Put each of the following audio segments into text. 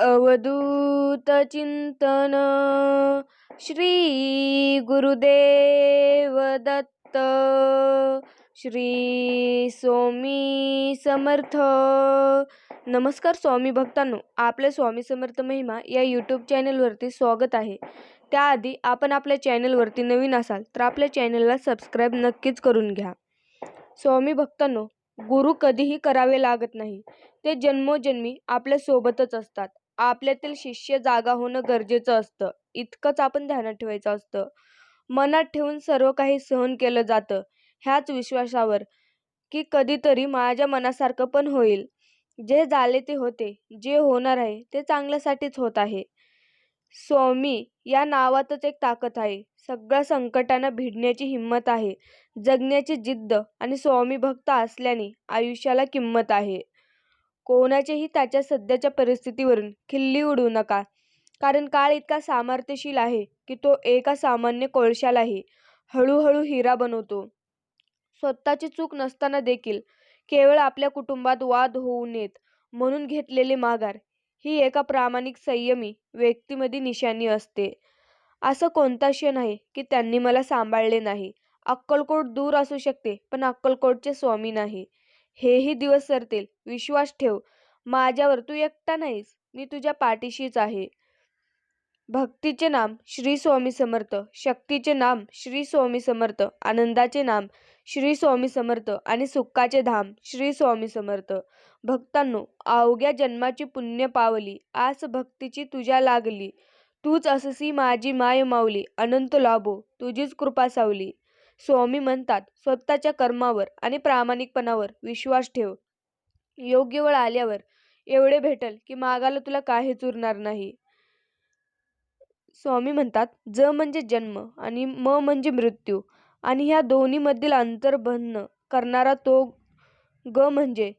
अवधूत चिंतन. श्री गुरुदेव दत्त. श्री स्वामी समर्थ. नमस्कार स्वामी भक्तांनो आपल्या स्वामी समर्थ महिमा या यूट्यूब चॅनलवरती स्वागत आहे. त्याआधी आपण आपल्या चॅनलवरती नवीन असाल तर आपल्या चॅनलला सबस्क्राईब नक्कीच करून घ्या. स्वामी भक्तांनो गुरु कधीही करावे लागत नाही. ते जन्मोजन्मी आपल्यासोबतच असतात. आपल्यातील शिष्य जागा होणं गरजेचं असतं. इतकंच आपण ध्यानात ठेवायचं असतं. मनात ठेवून सर्व काही सहन केलं जातं. ह्याच विश्वासावर की कधीतरी माझ्या मनासारखं पण होईल. जे झाले ते होते. जे होणार आहे ते चांगल्यासाठीच होत आहे. स्वामी या नावातच एक ताकद आहे. सगळ्या संकटांना भिडण्याची हिंमत आहे. जगण्याची जिद्द आणि स्वामी भक्त असल्याने आयुष्याला किंमत आहे. कोणाचेही त्याच्या सध्याच्या परिस्थितीवरून खिल्ली उडवू नका. कारण काळ इतका सामर्थ्यशील आहे की तो एका सामान्य कोळशालाही हळूहळू हिरा बनवतो. स्वतःची चूक नसताना देखील केवळ आपल्या कुटुंबात वाद होऊ नयेत म्हणून घेतलेले माघार ही एका प्रामाणिक संयमी व्यक्तीमध्ये निशाणी असते. असं कोणता क्षण आहे की त्यांनी मला सांभाळले नाही. अक्कलकोट दूर असू शकते पण अक्कलकोटचे स्वामी नाही. हेही दिवस सरतील. विश्वास ठेव. माझ्यावर तू एकटा नाहीस. मी तुझ्या पाठीशीच आहे. भक्तीचे नाम श्री स्वामी समर्थ. शक्तीचे नाम श्री स्वामी समर्थ. आनंदाचे नाम श्री स्वामी समर्थ. आणि सुखाचे धाम श्री स्वामी समर्थ. भक्तांनो अवघ्या जन्माची पुण्य पावली आस भक्तीची तुझ्या लागली. तूच अससी माझी माय माऊली. अनंत लाभो. तुझीच कृपा सावली. स्वामी म्हणतात स्वतःच्या कर्मावर आणि प्रामाणिकपणावर विश्वास ठेव. योग्य वेळ आल्यावर एवढे भेटल की मागाला तुला काहीच उरणार नाही. स्वामी म्हणतात ज म्हणजे जन्म आणि म म्हणजे मृत्यू आणि ह्या दोन्हीमधील अंतर करणारा तो ग म्हणजे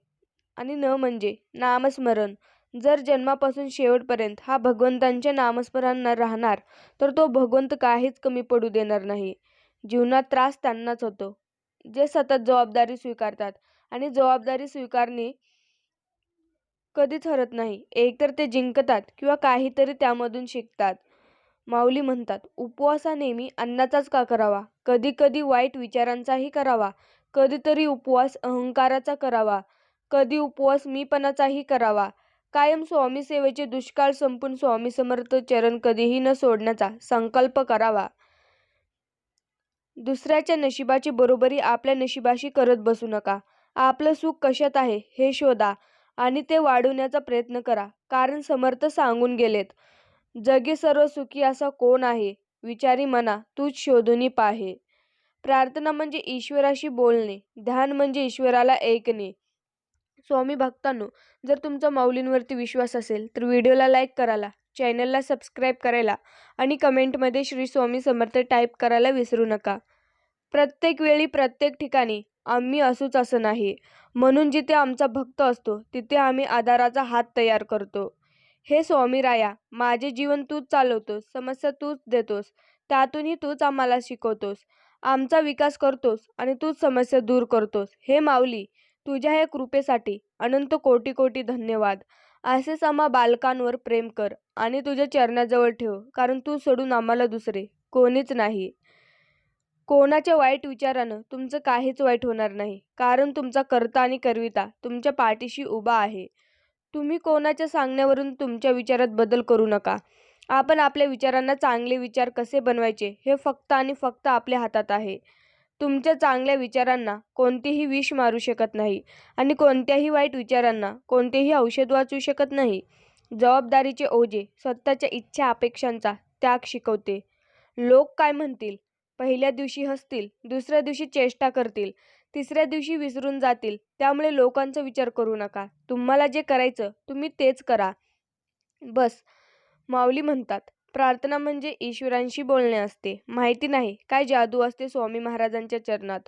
आणि न म्हणजे नामस्मरण. जर जन्मापासून शेवटपर्यंत हा भगवंतांच्या नामस्मरण राहणार तर तो भगवंत काहीच कमी पडू देणार नाही. जीवनात त्रास त्यांनाच होतो. जे सतत जबाबदारी स्वीकारतात आणि जबाबदारी स्वीकारणे कधीच हरत नाही. एकतर ते जिंकतात किंवा काहीतरी त्यामधून शिकतात. माऊली म्हणतात उपवास हा नेहमी अन्नाचाच का करावा? कधी कधी वाईट विचारांचाही करावा. कधीतरी उपवास अहंकाराचा करावा. कधी उपवास मीपणाचाही करावा. कायम स्वामी सेवेचे दुष्काळ संपून स्वामी समर्थ चरण कधीही न सोडण्याचा संकल्प करावा. दुसऱ्याच्या नशिबाची बरोबरी आपल्या नशिबाशी करत बसू नका. आपलं सुख कशात आहे हे शोधा आणि ते वाढवण्याचा प्रयत्न करा. कारण समर्थ सांगून गेलेत जगे सर्व सुखी असा कोण आहे? विचारी मना तूच शोधून पाहे. प्रार्थना म्हणजे ईश्वराशी बोलणे ध्यान म्हणजे ईश्वराला ऐकणे. स्वामी भक्तांनो जर तुमचा माऊलींवरती विश्वास असेल तर व्हिडिओला लाईक करायला चॅनलला सबस्क्राईब करायला आणि कमेंटमध्ये श्री स्वामी समर्थ टाईप करायला विसरू नका. प्रत्येक वेळी प्रत्येक ठिकाणी आम्ही असूच असं नाही. म्हणून जिथे आमचा भक्त असतो तिथे आम्ही आधाराचा हात तयार करतो. हे स्वामी राया माझे जीवन तूच चालवतोस समस्या तूच देतोस त्यातूनही तूच आम्हाला शिकवतोस. आमचा विकास करतोस आणि तूच समस्या दूर करतोस. हे माऊली तुझ्या या कृपेसाठी अनंत कोटी कोटी धन्यवाद. असेच आम्हा बालकांवर प्रेम कर आणि तुझ्या चरणाजवळ ठेव कारण तू सोडून आम्हाला दुसरे कोणीच नाही. कोणाच्या वाईट विचारानं तुमचं काहीच वाईट होणार नाही कारण तुमचा कर्ता आणि करविता तुमच्या पाठीशी उभा आहे. तुम्ही कोणाच्या सांगण्यावरून तुमच्या विचारात बदल करू नका. आपण आपल्या विचारांना चांगले विचार कसे बनवायचे हे फक्त आणि फक्त आपल्या हातात आहे. तुमच्या चांगल्या विचारांना कोणतेही विष मारू शकत नाही आणि कोणत्याही वाईट विचारांना कोणतेही औषध वाचू शकत नाही. जबाबदारीचे ओझे स्वतःच्या इच्छा अपेक्षांचा त्याग शिकवते. लोक काय म्हणतील? पहिल्या दिवशी हसतील दुसऱ्या दिवशी चेष्टा करतील तिसऱ्या दिवशी विसरून जातील त्यामुळे लोकांचा विचार करू नका. तुम्हाला जे करायचं तुम्ही तेच करा. बस माऊली म्हणतात. प्रार्थना म्हणजे ईश्वरांशी बोलणे असते. माहिती नाही काय जादू असते स्वामी महाराजांच्या चरणात.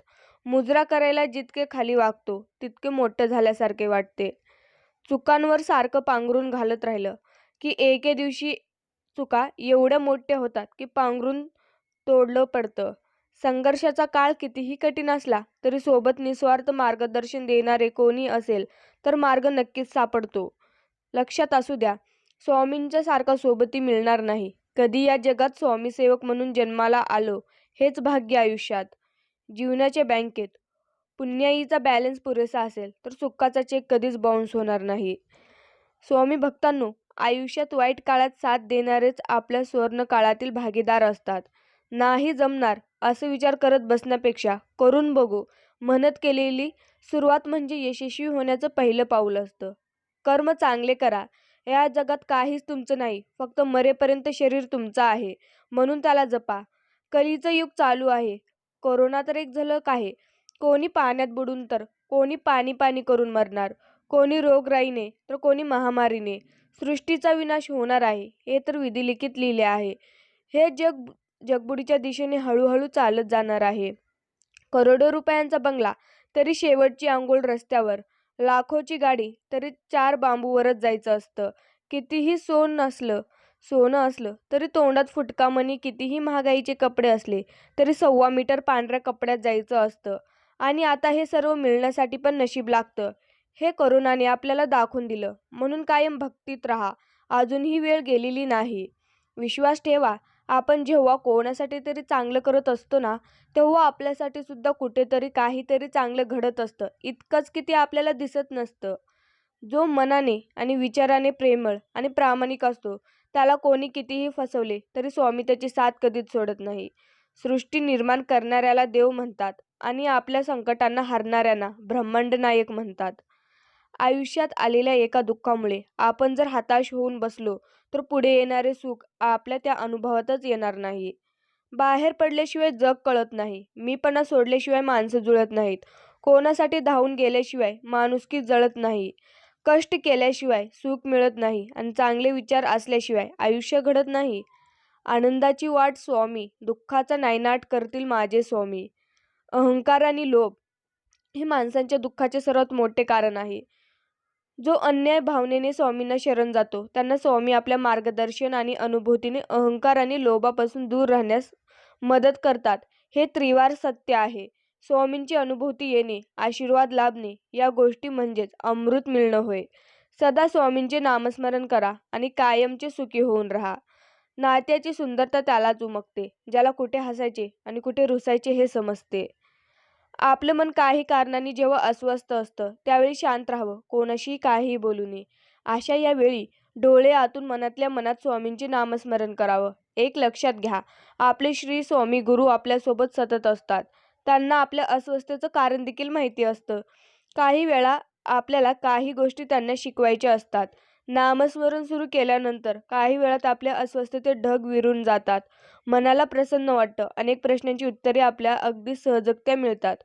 मुजरा करायला जितके खाली वागतो तितके मोठं झाल्यासारखे वाटते. चुकांवर सारखं पांघरून घालत राहिलं की एके दिवशी चुका एवढ्या मोठ्या होतात की पांघरून तोडलं पडतं. संघर्षाचा काळ कितीही कठीण असला तरी सोबत निस्वार्थ मार्गदर्शन देणारे कोणी असेल तर मार्ग नक्कीच सापडतो. लक्षात असू द्या स्वामींच्या सारखा सोबती मिळणार नाही. कधी या जगात स्वामीसेवक म्हणून जन्माला आलो हेच भाग्य आयुष्यात. जीवनाच्या बँकेत पुण्याईचा बॅलन्स पुरेसा असेल तर सुखाचा चेक कधीच बाउन्स होणार नाही. स्वामी भक्तांनो, आयुष्यात वाईट काळात साथ देणारेच आपल्या स्वर्णकाळातील भागीदार असतात. नाही जमणार असे विचार करत बसण्यापेक्षा करून बघू म्हणत केलेली सुरुवात म्हणजे यशस्वी होण्याचं पहिलं पाऊल असतं. कर्म चांगले करा. या जगात काहीच तुमचं नाही. फक्त मरेपर्यंत शरीर तुमचं आहे म्हणून त्याला जपा. कलीचं युग चालू आहे. कोरोना तर एक झलक आहे. कोणी पाण्यात बुडून तर कोणी पाणी पाणी करून मरणार. कोणी रोगराईने तर कोणी महामारीने. सृष्टीचा विनाश होणार आहे हे तर विधिलिखित लिहिले आहे. हे जग जगबुडीच्या दिशेने हळूहळू चालत जाणार आहे. करोडो रुपयांचा बंगला तरी शेवटची आंघोळ रस्त्यावर. लाखोची गाडी तरी चार बांबूवरच जायचं असतं. कितीही सोन असलं सोनं असलं तरी तोंडात फुटका मणी कितीही महागाईचे कपडे असले तरी सव्वा मीटर पांढऱ्या कपड्यात जायचं असतं. आणि आता हे सर्व मिळण्यासाठी पण नशीब लागतं. हे करुणाने आपल्याला दाखवून दिलं. म्हणून कायम भक्तीत राहा. अजूनही वेळ गेलेली नाही. विश्वास ठेवा. आपण जेव्हा कोणासाठी तरी चांगलं करत असतो ना तेव्हा आपल्यासाठी सुद्धा कुठेतरी काहीतरी चांगलं घडत असतं. इतकंच की ते आपल्याला दिसत नसतं. जो मनाने आणि विचाराने प्रेमळ आणि प्रामाणिक असतो त्याला कोणी कितीही फसवले तरी स्वामी त्याची साथ कधीच सोडत नाही. सृष्टी निर्माण करणाऱ्याला देव म्हणतात आणि आपल्या संकटांना हरणाऱ्यांना ब्रह्मांड नायक म्हणतात. आयुष्यात आलेल्या एका दुःखामुळे आपण जर हताश होऊन बसलो तर पुढे येणारे सुख आपल्या त्या अनुभवातच येणार नाही. बाहेर पडल्याशिवाय जग कळत नाही. मीपणा सोडल्याशिवाय माणसं जुळत नाहीत. कोणासाठी धावून गेल्याशिवाय माणुसकी जळत नाही. कष्ट केल्याशिवाय सुख मिळत नाही आणि चांगले विचार असल्याशिवाय आयुष्य घडत नाही. आनंदाची वाट स्वामी, दुःखाचा नायनाट करतील माझे स्वामी. अहंकार आणि लोभ हे माणसांच्या दुःखाचे सर्वात मोठे कारण आहे. जो अन्याय भावनेने स्वामींना शरण जातो त्यांना स्वामी आपल्या मार्गदर्शन आणि अनुभूतीने अहंकार आणि लोभापासून दूर राहण्यास मदत करतात. हे त्रिवार सत्य आहे. स्वामींची अनुभूती येणे, आशीर्वाद लाभणे या गोष्टी म्हणजेच अमृत मिळणं होय. सदा स्वामींचे नामस्मरण करा आणि कायमचे सुखी होऊन राहा. नात्याची सुंदरता त्यालाच उमगते ज्याला कुठे हसायचे आणि कुठे रुसायचे हे समजते. आपलं मन काही कारणाने जेव्हा अस्वस्थ असतं त्यावेळी शांत राहावं. कोणाशीही काहीही बोलू नये. अशा यावेळी डोळे आतून मनातल्या मनात स्वामींचे नामस्मरण करावं. एक लक्षात घ्या, आपले श्री स्वामी गुरु आपल्यासोबत सतत असतात. त्यांना आपल्या अस्वस्थतेचं कारण देखील माहिती असतं. काही वेळा आपल्याला काही गोष्टी त्यांना शिकवायच्या असतात. नामस्मरण सुरू केल्यानंतर काही वेळात आपल्या अस्वस्थतेचे ढग विरून जातात. मनाला प्रसन्न वाटतं. अनेक प्रश्नांची उत्तरे आपल्याला अगदी सहजगत्या मिळतात.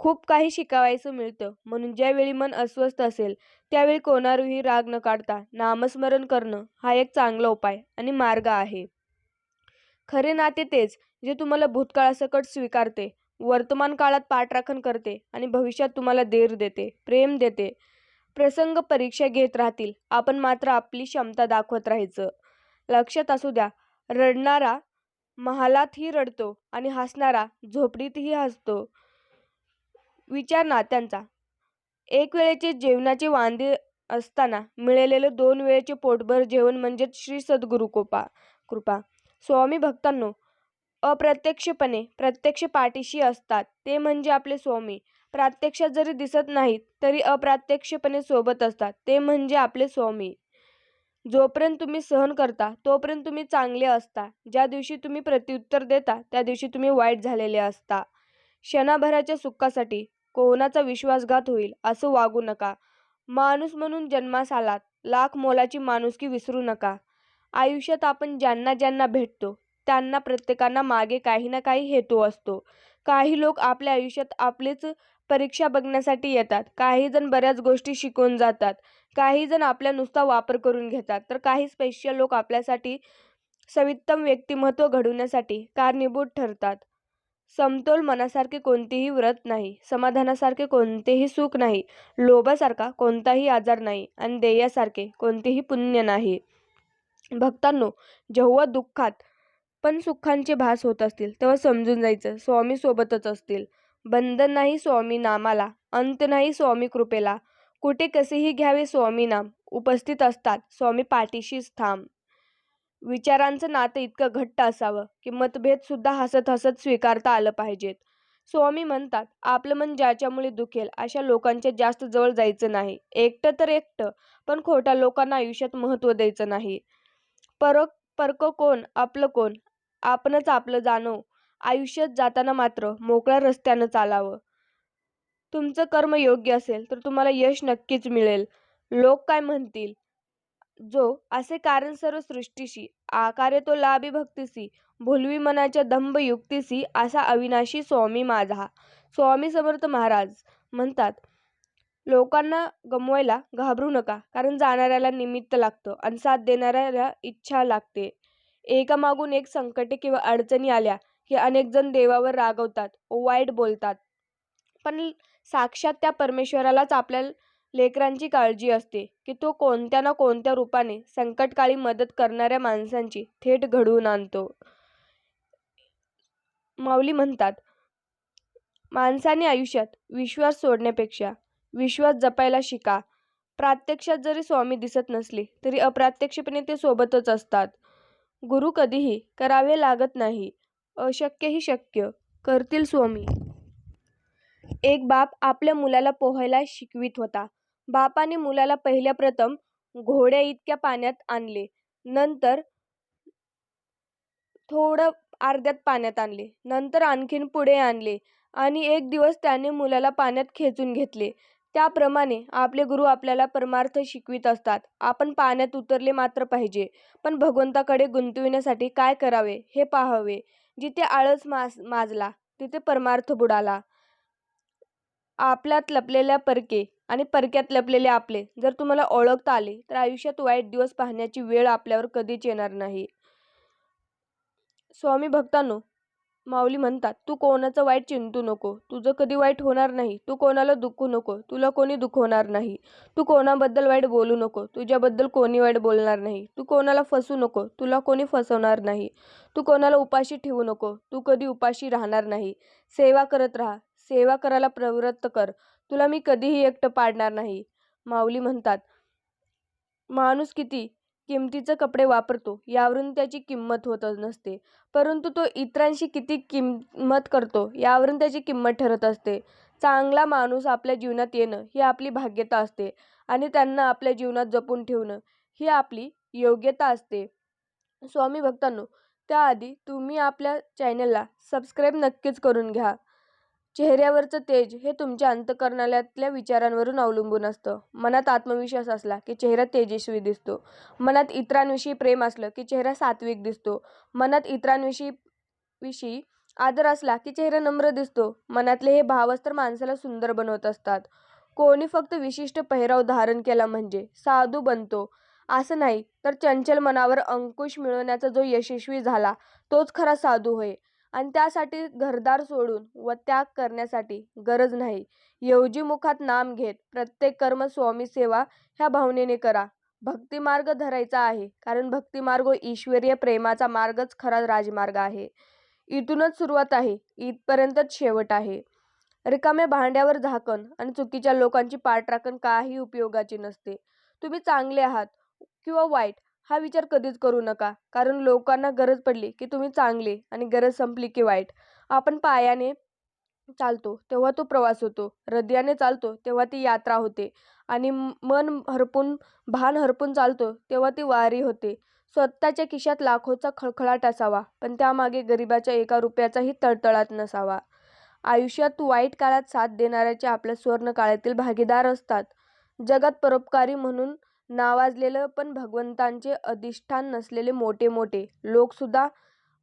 खूप काही शिकावायचं मिळतं. म्हणून ज्यावेळी मन अस्वस्थ असेल त्यावेळी कोणावरही राग न काढता नामस्मरण करणं हा एक चांगला उपाय आणि मार्ग आहे. खरे नाते तेच जे तुम्हाला भूतकाळासकट स्वीकारते, वर्तमान काळात पाठराखण करते आणि भविष्यात तुम्हाला धीर देते, प्रेम देते. प्रसंग परीक्षा घेत राहतील. आपण मात्र आपली क्षमता दाखवत राहायचं. लक्षात असू द्या, रडणारा महालातही रडतो आणि हसणारा झोपडीतही हसतो. विचार नात्यांचा. एक वेळेचे जेवणाचे वांदे असताना मिळालेलं दोन वेळेचे पोटभर जेवण म्हणजेच श्री सद्गुरू कृपा. स्वामी भक्तांनो, अप्रत्यक्षपणे प्रत्यक्ष पाठीशी असतात ते म्हणजे आपले स्वामी. प्रत्यक्षात जरी दिसत नाहीत तरी अप्रत्यक्षपणे सोबत असतात ते म्हणजे आपले स्वामी. जोपर्यंत तुम्ही सहन करता तोपर्यंत तुम्ही चांगले असता. ज्या दिवशी तुम्ही प्रत्युत्तर देता त्या दिवशी तुम्ही वाईट झालेले असता. क्षणाभराच्या सुखासाठी कोणाचा विश्वासघात होईल असं वागू नका. माणूस म्हणून जन्मास आलात, लाख मोलाची माणुसकी विसरू नका. आयुष्यात आपण ज्यांना ज्यांना भेटतो त्यांना प्रत्येकांना मागे काही ना काही हेतू असतो. काही लोक आपल्या आयुष्यात आपलेच परीक्षा बघण्यासाठी येतात. काही जण बऱ्याच गोष्टी शिकून जातात. काही जण आपल्या नुसता वापर करून घेतात तर काही स्पेशल लोक आपल्यासाठी सवित्तम व्यक्तिमत्व घडवण्यासाठी कारणीभूत ठरतात. समतोल मनासारखे कोणतेही व्रत नाही. समाधानासारखे कोणतेही सुख नाही. लोभासारखा कोणताही आजार नाही आणि ध्येयासारखे कोणतेही पुण्य नाही. भक्तांनो, जेव्हा दुःखात पण सुखांचे भास होत असतील तेव्हा समजून जायचं स्वामी सोबतच असतील. बंधन नाही स्वामी नामाला, अंत नाही स्वामी कृपेला. कुठे कसेही घ्यावे स्वामी नाम. उपस्थित असतात स्वामी पाठीशीच थांब विचारांचं नातं इतकं घट्ट असावं की मतभेदसुद्धा हसत हसत स्वीकारता आलं पाहिजेत. स्वामी म्हणतात, आपलं मन ज्याच्यामुळे दुखेल अशा लोकांच्या जास्त जवळ जायचं नाही. एकटं तर एकटं, पण खोट्या लोकांना आयुष्यात महत्त्व द्यायचं नाही. परकं कोण, आपलं कोण? आपणच आपलं जाणो. आयुष्यात जाताना मात्र मोकळ्या रस्त्यानं चालावं. तुमचं कर्म योग्य असेल तर तुम्हाला यश नक्कीच मिळेल. लोक काय म्हणतील? जो असे कारण सर्व सृष्टीशी आकारे तो लाभी भक्तीसी, भुलवी मनाच्या दंभ युक्तीसी, असा अविनाशी स्वामी माझा. स्वामी समर्थ महाराज म्हणतात, लोकांना गमवायला घाबरू नका, कारण जाणाऱ्याला निमित्त लागतं आणि साथ देणाऱ्याला इच्छा लागते. एकामागून एक संकटे किंवा अडचणी आल्या की अनेक जण देवावर रागवतात वाईट बोलतात. पण साक्षात त्या परमेश्वरालाच आपल्या लेकरांची काळजी असते की तो कोणत्या ना कोणत्या रूपाने संकटकाळी मदत करणाऱ्या माणसांची थेट घडवून आणतो. माऊली म्हणतात, माणसाने आयुष्यात विश्वास सोडण्यापेक्षा विश्वास जपायला शिका. प्रात्यक्षात जरी स्वामी दिसत नसले तरी अप्रात्यक्षपणे ते सोबतच असतात. गुरु कधीही करावे लागत नाही. अशक्यही शक्य करतील स्वामी. एक बाप आपल्या मुलाला पोहायला शिकवीत होता. बापाने मुलाला पहिल्या प्रथम घोड्याइतक्या पाण्यात आणले. नंतर थोडं अर्ध्यात पाण्यात आणले. नंतर आणखीन पुढे आणले आणि एक दिवस त्याने मुलाला पाण्यात खेचून घेतले. त्याप्रमाणे आपले गुरु आपल्याला परमार्थ शिकवीत असतात. आपण पाण्यात उतरले मात्र पाहिजे, पण भगवंताकडे गुंतविण्यासाठी काय करावे हे पाहावे. जिथे आळस माजला तिथे परमार्थ बुडाला. आपल्यात लपलेल्या परके आणि परक्यात लपलेले आपले जर तुम्हाला ओळखता आले तर आयुष्यात वाईट दिवस पाहण्याची वेळ आपल्यावर कधीच येणार नाही. स्वामी भक्तांनो, माऊली म्हणतात, तू कोणाचं वाईट चिंतू नको. तुझं कधी वाईट होणार नाही. तू कोणाला दुखू नको. तुला कोणी दुखवणार नाही. तू कोणाबद्दल वाईट बोलू नको. तुझ्याबद्दल कोणी वाईट बोलणार नाही. तू कोणाला फसू नको. तुला कोणी फसवणार नाही. तू कोणाला उपाशी ठेवू नको. तू कधी उपाशी राहणार नाही. सेवा करत राहा. सेवा करायला प्रवृत्त कर. तुला मी कधीही एकटं पाडणार नाही. माऊली म्हणतात, माणूस किती किमतीचं कपडे वापरतो यावरून त्याची किंमत होत नसते, परंतु तो इतरांशी किती किंमत करतो यावरून त्याची किंमत ठरत असते. चांगला माणूस आपल्या जीवनात येणं ही आपली भाग्यता असते आणि त्यांना आपल्या जीवनात जपून ठेवणं ही आपली योग्यता असते. स्वामी भक्तांनो, त्याआधी तुम्ही आपल्या चॅनलला सबस्क्राईब नक्कीच करून घ्या. चेहऱ्यावरचं तेज हे तुमच्या अंतःकरणातल्या विचारांवरून अवलंबून असतं. मनात आत्मविश्वास असला की चेहरा तेजस्वी दिसतो. मनात इतरांविषयी प्रेम असलं की चेहरा सात्विक दिसतो. मनात इतरांविषयी आदर असला की चेहरा नम्र दिसतो. मनातले हे भावच तर माणसाला सुंदर बनवत असतात. कोणी फक्त विशिष्ट पेहराव धारण केला म्हणजे साधू बनतो असं नाही, तर चंचल मनावर अंकुश मिळवण्याचा जो यशस्वी झाला तोच खरा साधू होय. आणि त्यासाठी घरदार सोडून व त्याग करण्यासाठी गरज नाही. ऐवजी नाम घेत प्रत्येक कर्म स्वामीसेवा ह्या भावनेने करा. भक्तिमार्ग धरायचा आहे, कारण भक्तिमार्ग ईश्वरीय प्रेमाचा मार्गच खरा राजमार्ग आहे. इथूनच सुरुवात आहे, इथपर्यंतच शेवट आहे. रिकाम्या भांड्यावर झाकण आणि चुकीच्या लोकांची पाठराखण काही उपयोगाची नसते. तुम्ही चांगले आहात किंवा वाईट हा विचार कधीच करू नका, कारण लोकांना गरज पडली की तुम्ही चांगले आणि गरज संपली की वाईट. आपण पायाने चालतो तेव्हा तो प्रवास होतो. हृदयाने चालतो तेव्हा ती यात्रा होते आणि मन हरपून, भान हरपून चालतो तेव्हा ती वारी होते. स्वतःच्या खिशात लाखोचा खळखळाट असावा, पण त्यामागे गरिबाच्या एका रुपयाचाही तळतळात नसावा. आयुष्यात वाईट काळात साथ देणाऱ्याचे आपल्या स्वर्णकाळातील भागीदार असतात. जगात परोपकारी म्हणून नावाजलेलं पण भगवंताचे अधिष्ठान नसलेले मोठे मोठे लोकसुद्धा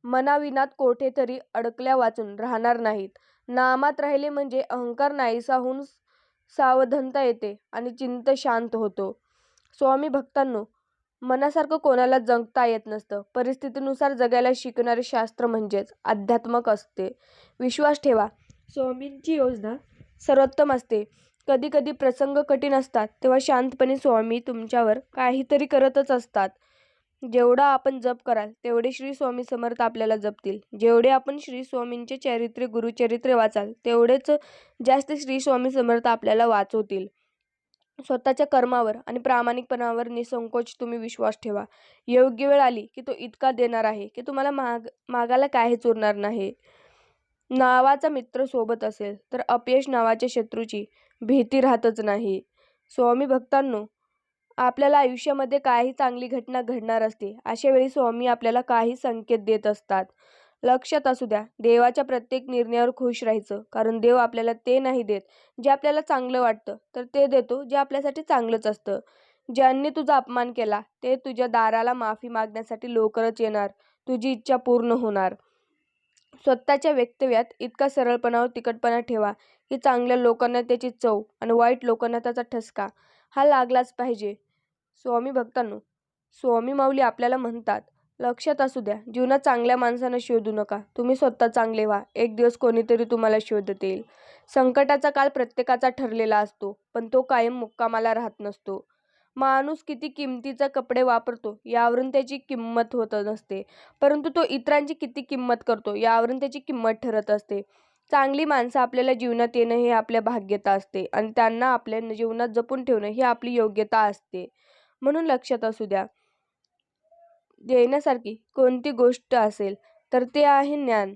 मनाविनात कोठेतरी अडकल्यावाचून राहणार नाहीत. नामात राहिले म्हणजे अहंकार नाहीसा होऊन सावधनता येते आणि चित्त शांत होतं. स्वामी भक्तांनो, मनासारखं कोणाला जगता येत नसतं. परिस्थितीनुसार जगायला शिकणारे शास्त्र म्हणजेच अध्यात्म असते. विश्वास ठेवा, स्वामींची योजना सर्वोत्तम असते. कधी कधी प्रसंग कठीण असतात तेव्हा शांतपणे स्वामी तुमच्यावर काहीतरी करतच असतात. जेवढा आपण जप कराल तेवढे श्री स्वामी समर्थ आपल्याला जपतील. जेवढे आपण श्री स्वामींचे चरित्रे गुरुचरित्रे वाचाल तेवढेच जास्त श्री स्वामी समर्थ आपल्याला वाचवतील. स्वतःच्या कर्मावर आणि प्रामाणिकपणावर निसंकोच तुम्ही विश्वास ठेवा योग्य वेळ आली की तो इतका देणार आहे की तुम्हाला माग मागायला काहीच उरणार नाही नावाचा मित्र सोबत असेल तर अपयश नावाच्या शत्रूची भीती राहतच नाही. स्वामी भक्तांनो आपल्याला आयुष्यामध्ये काही चांगली घटना घडणार असते अशा वेळी स्वामी आपल्याला काही संकेत देत असतात. लक्षात असू द्या देवाच्या प्रत्येक निर्णयावर खुश राहायचं कारण देव आपल्याला ते नाही देत जे आपल्याला चांगलं वाटतं तर ते देतो जे आपल्यासाठी चांगलंच असतं. ज्यांनी तुझा अपमान केला ते तुझ्या दाराला माफी मागण्यासाठी लवकरच येणार तुझी इच्छा पूर्ण होणार. स्वतःच्या वक्तव्यात इतका सरळपणा व तिखटपणा ठेवा की चांगल्या लोकांना त्याची चव आणि वाईट लोकांना त्याचा ठसका हा लागलाच पाहिजे. स्वामी भक्तांनो स्वामी माऊली आपल्याला म्हणतात लक्षात असू द्या जीवनात चांगल्या माणसांना शोधू नका. तुम्ही स्वतः चांगले व्हा. एक दिवस कोणीतरी तुम्हाला शोधत येईल. संकटाचा काळ प्रत्येकाचा ठरलेला असतो पण तो कायम मुक्कामाला राहत नसतो. माणूस किती किमतीचा कपडे वापरतो यावरून त्याची किंमत होत नसते. परंतु तो इतरांची किती किंमत करतो यावरून त्याची किंमत ठरत असते. चांगली माणसं आपल्याला जीवनात येणं हे आपल्या भाग्यता असते आणि त्यांना आपल्या जीवनात जपून ठेवणं ही आपली योग्यता असते. म्हणून लक्षात असू द्या. देण्यासारखी कोणती गोष्ट असेल तर ते आहे ज्ञान.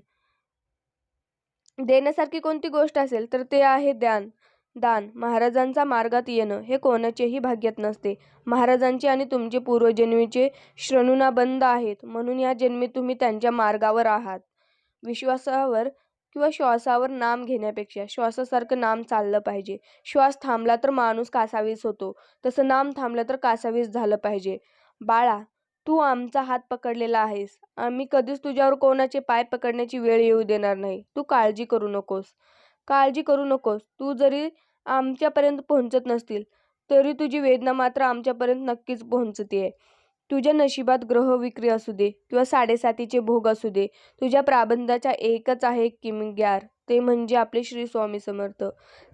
देण्यासारखी कोणती गोष्ट असेल तर ते आहे ज्ञान. दान. महाराजांचा मार्गात येणं हे कोणाचेही भाग्यात नसते. महाराजांचे आणि तुमचे पूर्वजन्मीचे श्रणुना बंद आहेत. म्हणून या जन्मी तुम्ही त्यांच्या मार्गावर आहात. विश्वासावर किंवा श्वासावर नाम घेण्यापेक्षा श्वासासारखं नाम चाललं पाहिजे. श्वास थांबला तर माणूस कासावीस होतो. तसं नाम थांबलं तर कासावीस झालं पाहिजे. बाळा तू आमचा हात पकडलेला आहेस. आम्ही कधीच तुझ्यावर कोणाचे पाय पकडण्याची वेळ येऊ देणार नाही. तू काळजी करू नकोस. काळजी करू नकोस. तू जरी आमच्यापर्यंत पोहोचत नसतील तरी तुझी वेदना मात्र आमच्यापर्यंत नक्कीच पोहोचते. तुझ्या नशिबात ग्रह विक्री असू दे किंवा साडेसातीचे भोग असू दे तुझ्या प्राबंधाचा एकच आहे किमग्यार ते म्हणजे आपले श्री स्वामी समर्थ.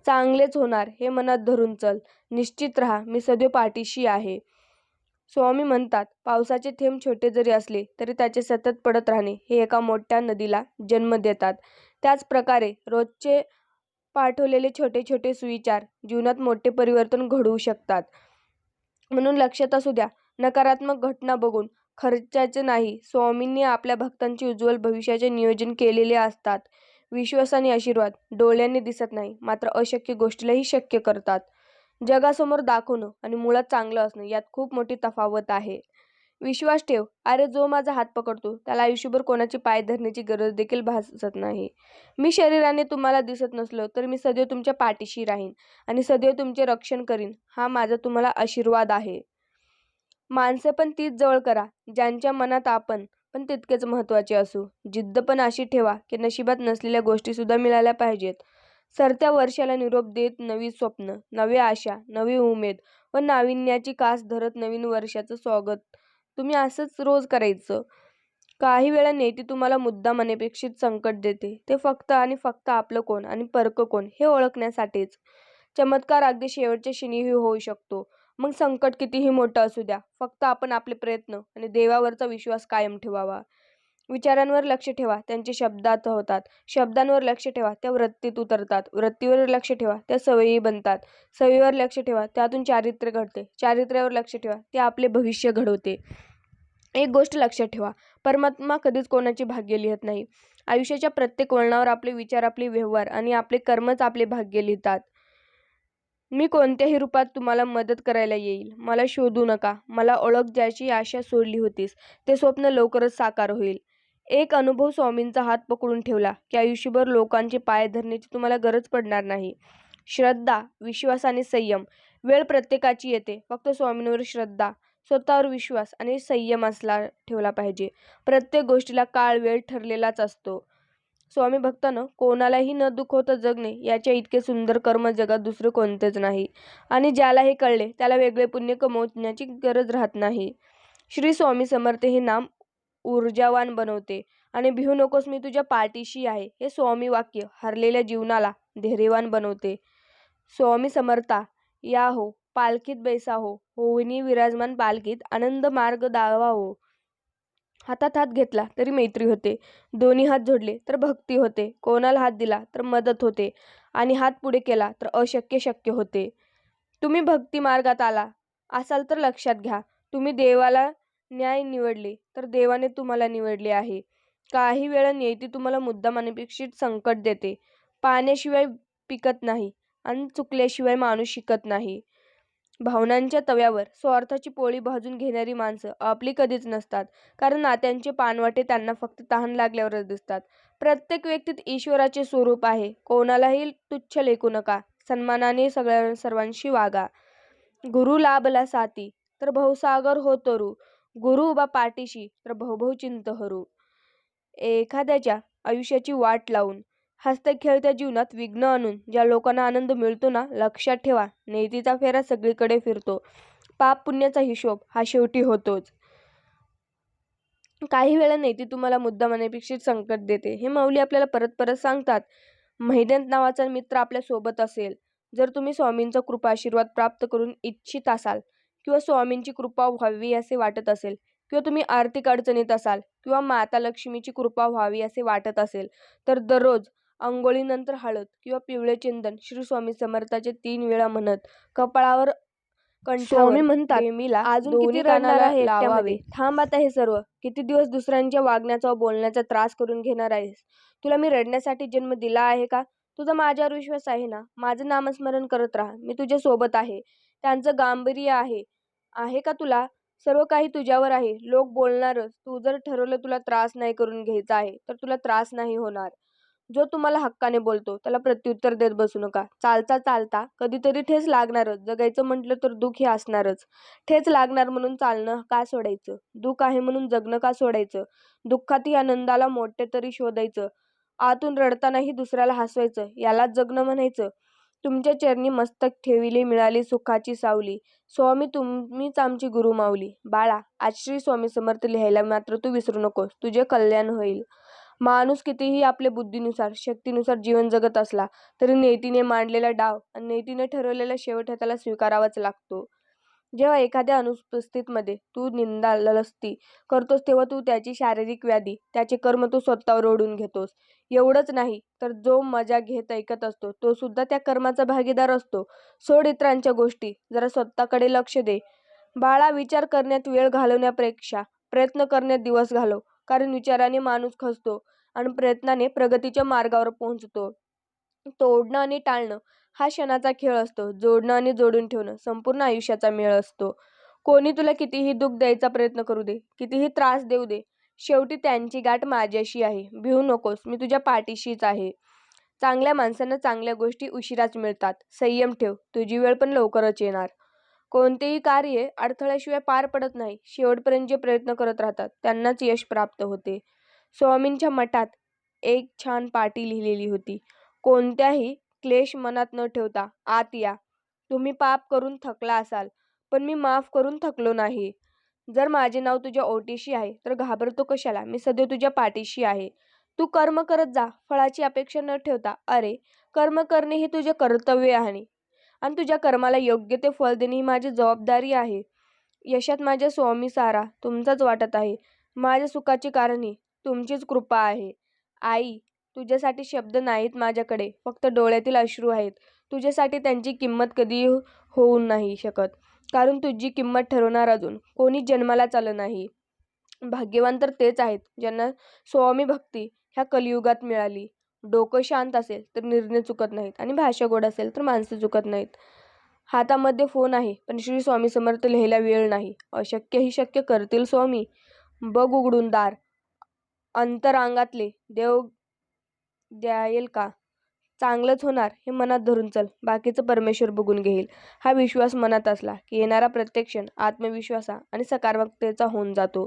चांगलेच होणार हे मनात धरून चल. निश्चित राहा मी सदैव पाठीशी आहे. स्वामी म्हणतात पावसाचे थेंब छोटे जरी असले तरी त्याचे सतत पडत राहणे हे एका मोठ्या नदीला जन्म देतात. त्याच प्रकारे रोजचे पाठवलेले छोटे छोटे सुविचार जीवनात मोठे परिवर्तन घडवू शकतात. म्हणून लक्षात असू द्या नकारात्मक घटना बघून खर्चाचे नाही स्वामींनी आपल्या भक्तांचे उज्ज्वल भविष्याचे नियोजन केलेले असतात. विश्वास आणि आशीर्वाद डोळ्यांनी दिसत नाही मात्र अशक्य गोष्टीलाही शक्य करतात. जगासमोर दाखवणं आणि मुळात चांगलं असणं यात खूप मोठी तफावत आहे. विश्वास ठेव. अरे जो माझा हात पकडतो त्याला आयुष्यभर कोणाची पाय धरण्याची गरज देखील भासत नाही. मी शरीराने तुम्हाला दिसत नसलो तर मी सदैव तुमच्या पाठीशी राहीन आणि सदैव तुमचे रक्षण करीन. हा माझा तुम्हाला आशीर्वाद आहे. माणसं पण तीच जवळ करा ज्यांच्या मनात आपण पण तितकेच महत्त्वाचे असू. जिद्द पण अशी ठेवा की नशिबात नसलेल्या गोष्टीसुद्धा मिळाल्या पाहिजेत. सरत्या वर्षाला निरोप देत नवी स्वप्न नवी आशा नवी उमेद व नाविन्याची कास धरत नवीन वर्षाचं स्वागत तुम्ही असंच रोज करायचं. काही वेळा ती तुम्हाला मुद्दा अनपेक्षित संकट देते. ते फक्त आणि फक्त आपलं कोण आणि परक कोण हे ओळखण्यासाठीच. चमत्कार अगदी शेवटच्या क्षणीही होऊ शकतो. मग संकट कितीही मोठं असू द्या फक्त आपण आपले प्रयत्न आणि देवावरचा विश्वास कायम ठेवावा. विचारांवर लक्ष ठेवा त्यांचे शब्दात होतात. शब्दांवर लक्ष ठेवा त्या वृत्तीत उतरतात. वृत्तीवर लक्ष ठेवा त्या सवयी बनतात. सवयीवर लक्ष ठेवा त्यातून चारित्र्य घडते. चारित्र्यावर लक्ष ठेवा ते आपले भविष्य घडवते. एक गोष्ट लक्षात ठेवा. परमात्मा कधीच कोणाची भाग्य लिहित नाही. आयुष्याच्या प्रत्येक वळणावर आपले विचार आपले व्यवहार आणि आपले कर्मच आपले भाग्य लिहितात. मी कोणत्याही रूपात तुम्हाला मदत करायला येईल. मला शोधू नका. मला ओळख ज्याची आशा सोडली होतीस ते स्वप्न लवकरच साकार होईल. एक अनुभव स्वामींचा हात पकडून ठेवला की आयुष्यभर लोकांचे पाय धरण्याची तुम्हाला गरज पडणार नाही. श्रद्धा विश्वास आणि संयम वेळ प्रत्येकाची येते. फक्त स्वामींवर श्रद्धा. स्वतःवर विश्वास आणि संयम असला ठेवला पाहिजे. प्रत्येक गोष्टीला काळ वेळ ठरलेलाच असतो. स्वामी भक्तानं कोणालाही न दुखवता जगणे याच्या इतके सुंदर कर्म जगात दुसरं कोणतेच नाही. आणि ज्याला हे कळले त्याला वेगळे पुण्य कमवण्याची गरज राहत नाही. श्री स्वामी समर्थ हे नाम ऊर्जावान बनवते. आणि भिवू नकोस मी तुझ्या पाठीशी आहे. हे स्वामी वाक्य हरलेल्या जीवनाला धैर्यवान बनवते. स्वामी समर्था या हो. पालखीत बैसा हो होविनी विराजमान पालखीत आनंद मार्ग दावा हो हातात हात घेतला तरी मैत्री होते. दोन्ही हात जोडले तर भक्ती होते. कोणाला हात दिला तर मदत होते. आणि हात पुढे केला तर अशक्य शक्य होते. तुम्ही भक्ती मार्गात आला. असाल तर लक्षात घ्या. तुम्ही देवाला न्याय निवडले तर देवाने तुम्हाला निवडले आहे. काही वेळा नियती तुम्हाला मुद्दाम अनपेक्षित संकट देते. पाण्याशिवाय पिकत नाही आणि चुकल्याशिवाय माणूस शिकत नाही. भावनांच्या तव्यावर स्वार्थाची पोळी भाजून घेणारी माणसं आपली कधीच नसतात. कारण नात्यांचे पानवाटे त्यांना फक्त तहान लागल्यावरच दिसतात. प्रत्येक व्यक्तीत ईश्वराचे स्वरूप आहे. कोणालाही तुच्छ लेखू नका. सन्मानाने सगळ्या सर्वांशी वागा. गुरु लाभला साथी तर भवसागर हो तरू. गुरु उभा पाठीशी तर भवभव चिंत हरू एखाद्याच्या आयुष्याची वाट लावून. हस्तखेळ त्या जीवनात विघ्न आणून ज्या लोकांना आनंद मिळतो ना लक्षात ठेवा. नेतीचा फेरा सगळीकडे फिरतो. पाप पुण्याचा हिशोब हा शेवटी होतोच. काही वेळा नेती तुम्हाला मुद्दाम अनपेक्षित संकट देते. हे माऊली आपल्याला परत परत सांगतात. महिदंत नावाचा मित्र आपल्यासोबत असेल. जर तुम्ही स्वामींचा कृपा आशीर्वाद प्राप्त करून इच्छित असाल किंवा स्वामींची कृपा व्हावी असे वाटत असेल किंवा तुम्ही आर्थिक अडचणीत असाल किंवा माता लक्ष्मीची कृपा व्हावी असे वाटत असेल तर दररोज अंघोळीनंतर हळद किंवा पिवळे चंदन श्री स्वामी समर्थाचे तीन वेळा म्हणत कपाळावर कंठावर म्हणतात, नेहमीला अजून किती कानाला आहे लावावे. एकट्यामध्ये? थांब आता हे सर्व. किती दिवस दुसऱ्यांच्या वागण्याचा बोलण्याचा त्रास करून घेणार आहेस? तुला मी रडण्यासाठी जन्म दिला आहे का? तुझा माझ्यावर विश्वास आहे ना? माझं नामस्मरण करत राहा. मी तुझ्या सोबत आहे. त्यांचं गांभीर्य आहे. आहे का तुला? सर्व काही तुझ्यावर आहे. लोक बोलणारच तू जर ठरवलं तुला त्रास नाही करून घ्यायचा आहे तर तुला त्रास नाही होणार. जो तुम्हाला हक्काने बोलतो त्याला प्रत्युत्तर देत बसू नका. चालता चालता कधीतरी ठेच लागणारच. जगायचं म्हटलं तर दुःख हे असणारच. ठेच लागणार म्हणून चालणं का सोडायचं? दुःख आहे म्हणून जगणं का सोडायचं? दुःखातही आनंदाला मोठे तरी शोधायचं. आतून रडतानाही दुसऱ्याला हसवायचं. यालाच जगणं म्हणायचं. तुमच्या चरणी मस्तक ठेविली मिळाली सुखाची सावली. स्वामी तुम्हीच आमची गुरुमावली बाळा आज श्री स्वामी समर्थ लिहायला मात्र तू विसरू नकोस. तुझे कल्याण होईल. माणूस कितीही आपल्या बुद्धीनुसार शक्तीनुसार जीवन जगत असला तरी नेतीने मांडलेला डाव आणि नेतीने ठरवलेला शेवट हा त्याला स्वीकारावाच लागतो. जेव्हा एखाद्या अनुपस्थितमध्ये तू निंदा ललस्ती करतोस तेव्हा तू त्याची शारीरिक व्याधी त्याचे कर्म तू स्वतःवर ओढून घेतोस. एवढंच नाही तर जो मजा घेत ऐकत असतो तो सुद्धा त्या कर्माचा भागीदार असतो. सोड इतरांच्या गोष्टी जरा स्वतःकडे लक्ष दे. बाळा विचार करण्यात वेळ घालवण्यापेक्षा प्रयत्न करण्यात दिवस घालव. कारण विचाराने माणूस खचतो आणि प्रयत्नाने प्रगतीच्या मार्गावर पोहोचतो. तोडणं आणि टाळणं हा क्षणाचा खेळ असतो. जोडणं आणि जोडून ठेवणं संपूर्ण आयुष्याचा मेळ असतो. कोणी तुला कितीही दुःख द्यायचा प्रयत्न करू दे कितीही त्रास देऊ दे शेवटी त्यांची गाठ माझ्याशी आहे. भिवू नकोस मी तुझ्या पाठीशीच आहे. चांगल्या माणसांना चांगल्या गोष्टी उशिराच मिळतात. संयम ठेव तुझी वेळ पण लवकरच येणार. कोणतेही कार्य अडथळ्याशिवाय पार पडत नाही शेवटपर्यंत जे प्रयत्न करत राहतात त्यांनाच यश प्राप्त होते. स्वामींच्या मठात एक छान पाटी लिहिलेली होती कोणत्याही क्लेश मनात न ठेवता आत या. तुम्ही पाप करून थकला असाल पण मी माफ करून थकलो नाही. जर माझे नाव तुझ्या ओटीशी आहे तर घाबरतो कशाला? मी सदैव तुझ्या पाठीशी आहे. तू कर्म करत जा फळाची अपेक्षा न ठेवता. अरे कर्म करणे हे तुझे कर्तव्य आहे. आणि तुझ्या कर्माला योग्य ते फळ देणे ही माझी जबाबदारी आहे. यशात माझ्या स्वामी सारा तुमचाच वाटत आहे. माझ्या सुखाची कारणी तुमचीच कृपा आहे. आई तुझ्यासाठी शब्द नाहीत माझ्याकडे फक्त डोळ्यातील अश्रू आहेत. तुझ्यासाठी त्यांची किंमत कधी होऊ नाही शकत. कारण तुझी किंमत ठरवणार अजून. कोणी जन्मालाच आलं नाही. भाग्यवान तर तेच आहेत ज्यांना स्वामी भक्ती ह्या कलियुगात मिळाली. डोकं शांत असेल तर निर्णय चुकत नाहीत आणि भाषा गोड असेल तर माणसं चुकत नाहीत. हातामध्ये फोन आहे पण श्री स्वामी समर्थ लिहायला वेळ नाही. अशक्य ही शक्य करतील स्वामी. बघ उघडून दार. अंतरांगातले देव द्यायेल का? चांगलंच होणार हे मनात धरून चल. बाकीचं परमेश्वर बघून घेईल. हा विश्वास मनात असला की येणारा प्रत्येक क्षण आत्मविश्वासा आणि सकारात्मकतेचा होऊन जातो.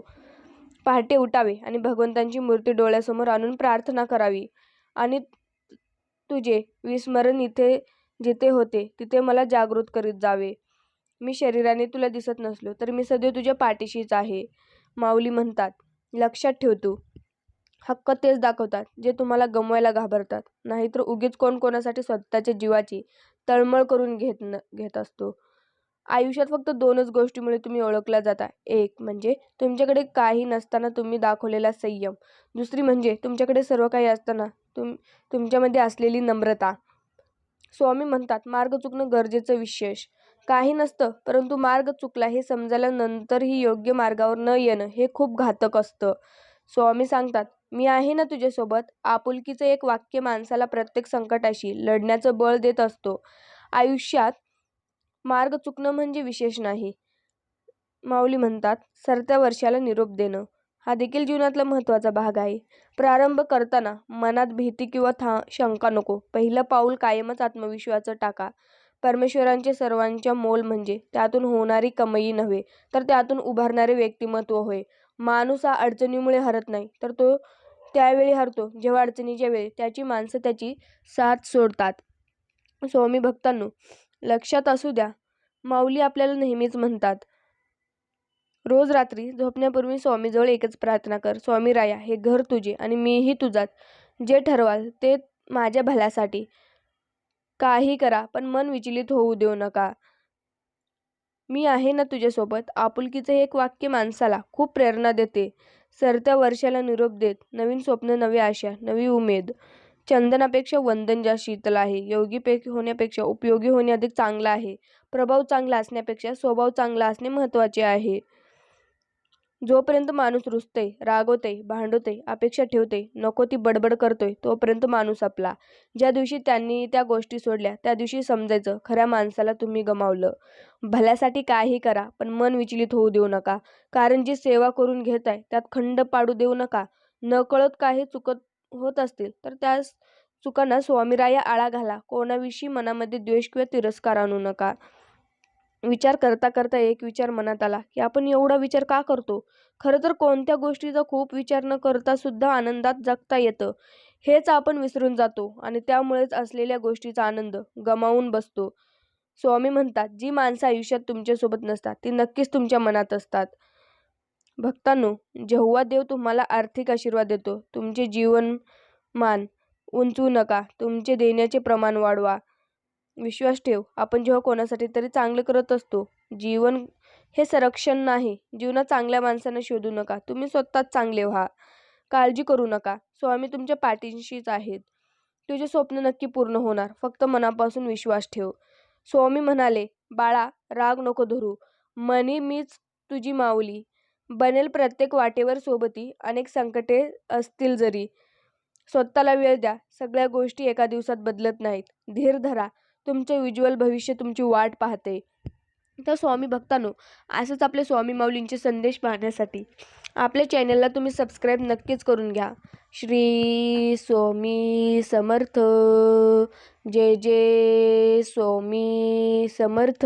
पहाटे उठावे आणि भगवंतांची मूर्ती डोळ्यासमोर आणून प्रार्थना करावी. आणि तुझे विस्मरण इथे जिथे होते तिथे मला जागृत करीत जावे. मी शरीराने तुला दिसत नसलो तर मी सदैव तुझ्या पाठीशीच आहे माऊली म्हणतात. लक्षात ठेव तू. हक्क तेच दाखवतात जे तुम्हाला गमवायला घाबरतात. नाहीतर उगीच कोण कोणासाठी स्वतःच्या जीवाची तळमळ करून घेत न घेत असतो. आयुष्यात फक्त दोनच गोष्टीमुळे तुम्ही ओळखला जाता. एक म्हणजे तुमच्याकडे काही नसताना तुम्ही दाखवलेला संयम. दुसरी म्हणजे तुमच्याकडे सर्व काही असताना तुम तुमच्यामध्ये असलेली नम्रता. स्वामी म्हणतात मार्ग चुकणं गरजेचं विशेष. काही नसतं परंतु मार्ग चुकला हे समजल्यानंतरही योग्य मार्गावर न येणं हे खूप घातक असतं. स्वामी सांगतात मी आहे ना तुझ्यासोबत. आपुलकीचं एक वाक्य माणसाला प्रत्येक संकटाशी लढण्याचं बळ देत असतो. आयुष्यात मार्ग चुकणं म्हणजे विशेष नाही. माऊली म्हणतात सरत्या वर्षाला निरोप देणं. हा देखील जीवनातला महत्त्वाचा भाग आहे. प्रारंभ करताना मनात भीती किंवा था शंका नको. पहिलं पाऊल कायमच आत्मविश्वासाचं टाका. परमेश्वरांचे सर्वांच्या मोल म्हणजे त्यातून होणारी कमाई नव्हे तर त्यातून उभारणारे व्यक्तिमत्व होय. माणूस हा अडचणीमुळे हरत नाही तर तो त्यावेळी हरतो. जेव्हा अडचणीच्या वेळी त्याची माणसं त्याची साथ सोडतात. स्वामी भक्तांनो लक्षात असू द्या माऊली आपल्याला नेहमीच म्हणतात रोज रात्री झोपण्यापूर्वी स्वामीजवळ एकच प्रार्थना कर स्वामी राया हे घर तुझे आणि मीही तुझाच. जे ठरवाल ते माझ्या भल्यासाठी. काही करा पण मन विचलित होऊ देऊ नका. मी आहे ना तुझ्यासोबत. आपुलकीचं हे एक वाक्य माणसाला खूप प्रेरणा देते. सरत्या वर्षाला निरोप देत नवीन स्वप्न नवी आशा नवी उमेद. चंदनापेक्षा वंदन जास्त शीतल आहे योगी पे होण्यापेक्षा उपयोगी होणे अधिक चांगला आहे. प्रभाव चांगला असण्यापेक्षा स्वभाव चांगला असणे महत्त्वाचे आहे. जोपर्यंत माणूस रुसतोय रागवतोय भांडवतोय अपेक्षा ठेवते नको ती बडबड करतोय तोपर्यंत माणूस आपला. ज्या दिवशी त्यांनी त्या गोष्टी सोडल्या त्या दिवशी समजायचं खऱ्या माणसाला तुम्ही गमावलं. भल्यासाठी काही करा पण मन विचलित होऊ देऊ नका. कारण जी सेवा करून घेताय त्यात खंड पाडू देऊ नका. नकळत काही चुकत होत असतील तर त्या चुकांना स्वामीराया आळा घाला. कोणाविषयी मनामध्ये द्वेष किंवा तिरस्कार आणू नका. विचार करता करता एक विचार मनात आला की आपण एवढा विचार का करतो? खरं तर कोणत्या गोष्टीचा खूप विचार न करता सुद्धा आनंदात जगता येतं हेच आपण विसरून जातो आणि त्यामुळेच असलेल्या गोष्टीचा आनंद गमावून बसतो. स्वामी म्हणतात जी माणसं आयुष्यात तुमच्यासोबत नसतात ती नक्कीच तुमच्या मनात असतात. भक्तांनो जेव्हा देव तुम्हाला आर्थिक आशीर्वाद देतो तुमचे जीवनमान उंचवू नका तुमचे देण्याचे प्रमाण वाढवा. विश्वास ठेव. आपण जेव्हा कोणासाठी तरी चांगलं करत असतो जीवन हे संरक्षण नाही. जीवनात चांगल्या माणसांना शोधू नका. तुम्ही स्वतःच चांगले व्हा. काळजी करू नका. स्वामी तुमच्या पाठीशीच आहेत. तुझे स्वप्न नक्की पूर्ण होणार. फक्त मनापासून विश्वास ठेव. स्वामी म्हणाले बाळा राग नको धरू. मनी मीच तुझी माऊली. बनेल प्रत्येक वाटेवर सोबती. अनेक संकटे असतील जरी. स्वतःला वेळ द्या. सगळ्या गोष्टी एका दिवसात बदलत नाहीत. धीर धरा. तुमचं उज्ज्वल भविष्य तुमची वाट पाहते. तर स्वामी भक्तांनो असंच आपले स्वामी माऊलींचे संदेश पाहण्यासाठी आपल्या चॅनलला तुम्ही सबस्क्राईब नक्कीच करून घ्या. श्री स्वामी समर्थ. जय जय स्वामी समर्थ.